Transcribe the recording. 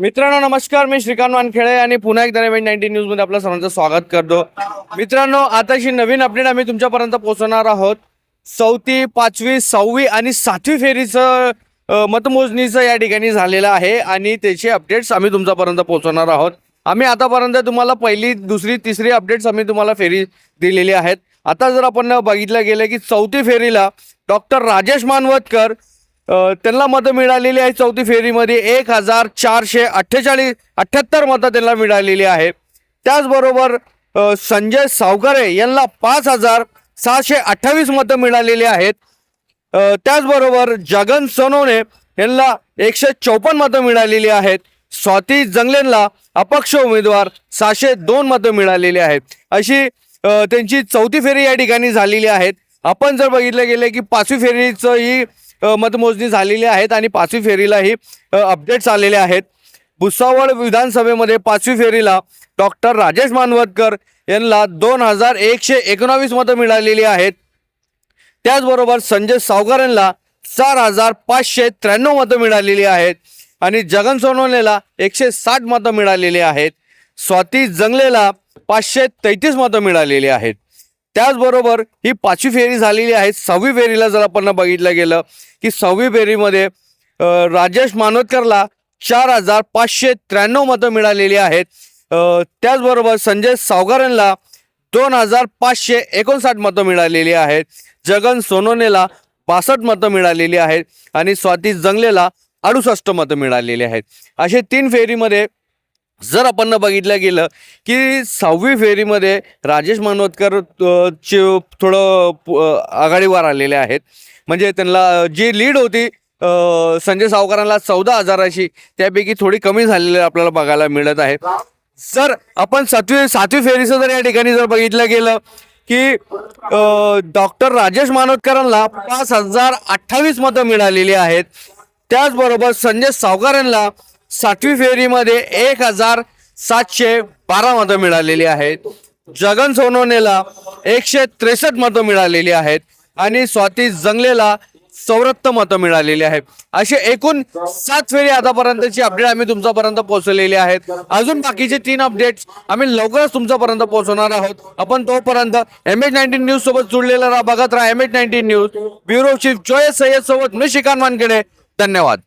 मित्रांनो नमस्कार. मी श्रीकांत वानखेडे आणि पुन्हा एकदा नवीन नाईन्टी न्यूजमध्ये आपलं सर्वांचं स्वागत करतो. मित्रांनो आताची नवीन अपडेट आम्ही तुमच्यापर्यंत पोहोचवणार आहोत. चौथी पाचवी सहावी आणि सातवी फेरीचं मतमोजणीचं या ठिकाणी झालेलं आहे आणि त्याचे अपडेट्स आम्ही तुमच्यापर्यंत पोहोचवणार आहोत. आम्ही आतापर्यंत तुम्हाला पहिली दुसरी तिसरी अपडेट्स आम्ही तुम्हाला फेरी दिलेली आहेत. आता जर आपण बघितलं गेलं की चौथी फेरीला डॉक्टर राजेश मानवतकर त्यांना मतं मिळालेली आहे चौथी फेरीमध्ये एक हजार चारशे अठ्ठेचाळीस अठ्ठ्याहत्तर मतं त्यांना मिळालेली आहे त्याचबरोबर संजय सावकारे यांना पाच हजार सहाशे अठ्ठावीस मतं मिळालेली आहेत. त्याचबरोबर जगन सोनवणे यांना एकशे चौपन्न मतं मिळालेली आहेत. स्वाती जंगलेंना अपक्ष उमेदवार सहाशे दोन मतं मिळालेली आहेत. अशी त्यांची चौथी फेरी या ठिकाणी झालेली आहेत. आपण जर बघितलं गेलं की पाचवी फेरीचं ही मतमोजणी झालेली आहेत आणि पाचवी फेरीलाही अपडेट्स आलेले आहेत. भुसावळ विधानसभेमध्ये पाचवी फेरीला डॉक्टर राजेश मानवतकर यांना दोन हजार एकशे एकोणावीस मतं मिळालेली आहेत. त्याचबरोबर संजय सावकार यांना चार हजार पाचशे त्र्याण्णव मतं मिळालेली आहेत आणि जगन सोनवणेला एकशे साठ मतं मिळालेली आहेत. स्वाती जंगलेला पाचशे तेहतीस मतं मिळालेली आहेत. त्याचबरोबर ही पाचवी फेरी झालेली आहे. सहावी फेरीला जर आपण बघितलं गेलं की सहावी फेरीमध्ये राजेश मानोतकरला चार हजार पाचशे त्र्याण्णव मतं मिळालेली आहेत. त्याचबरोबर संजय सावगारांना दोन हजार पाचशे एकोणसाठ मतं मिळालेली आहेत. जगन सोनोनेला बासष्ट मतं मिळालेली आहेत आणि स्वाती जंगलेला अडुसष्ट मतं मिळालेली आहेत. असे तीन फेरीमध्ये जर आपण बघितलं गेलं की सहावी फेरीमध्ये राजेश मानवतकर चे थोडं आघाडीवर आलेले आहेत. म्हणजे त्यांना जी लीड होती संजय सावकारांना चौदा हजाराची त्यापैकी थोडी कमी झालेली आपल्याला बघायला मिळत आहे. सर आपण सातवी सातवी फेरीचं जर या ठिकाणी जर बघितलं गेलं की डॉक्टर राजेश मानोतकरांना पाच हजार अठ्ठावीस मतं मिळालेली आहेत. त्याचबरोबर संजय सावकारांना सातवी फेरीमध्ये एक हजार सातशे बारा मतं मिळालेली आहेत. जगन सोनवणेला एकशे त्रेसष्ट मतं मिळालेली आहेत आणि स्वाती जंगलेला चौऱ्याहत्तर मतं मिळालेली आहेत. असे एकूण सात फेरी आतापर्यंतची अपडेट आम्ही तुमच्यापर्यंत पोहोचलेली आहेत. अजून बाकीचे तीन अपडेट्स आम्ही लवकरच तुमच्यापर्यंत पोहोचवणार आहोत. आपण तोपर्यंत एम एच नाईन्टीन न्यूज सोबत जुळलेला राहा बघत राहा M H nineteen news bureau chief Joy Sayyad सोबत मी श्रीकांत वानखेडे. धन्यवाद.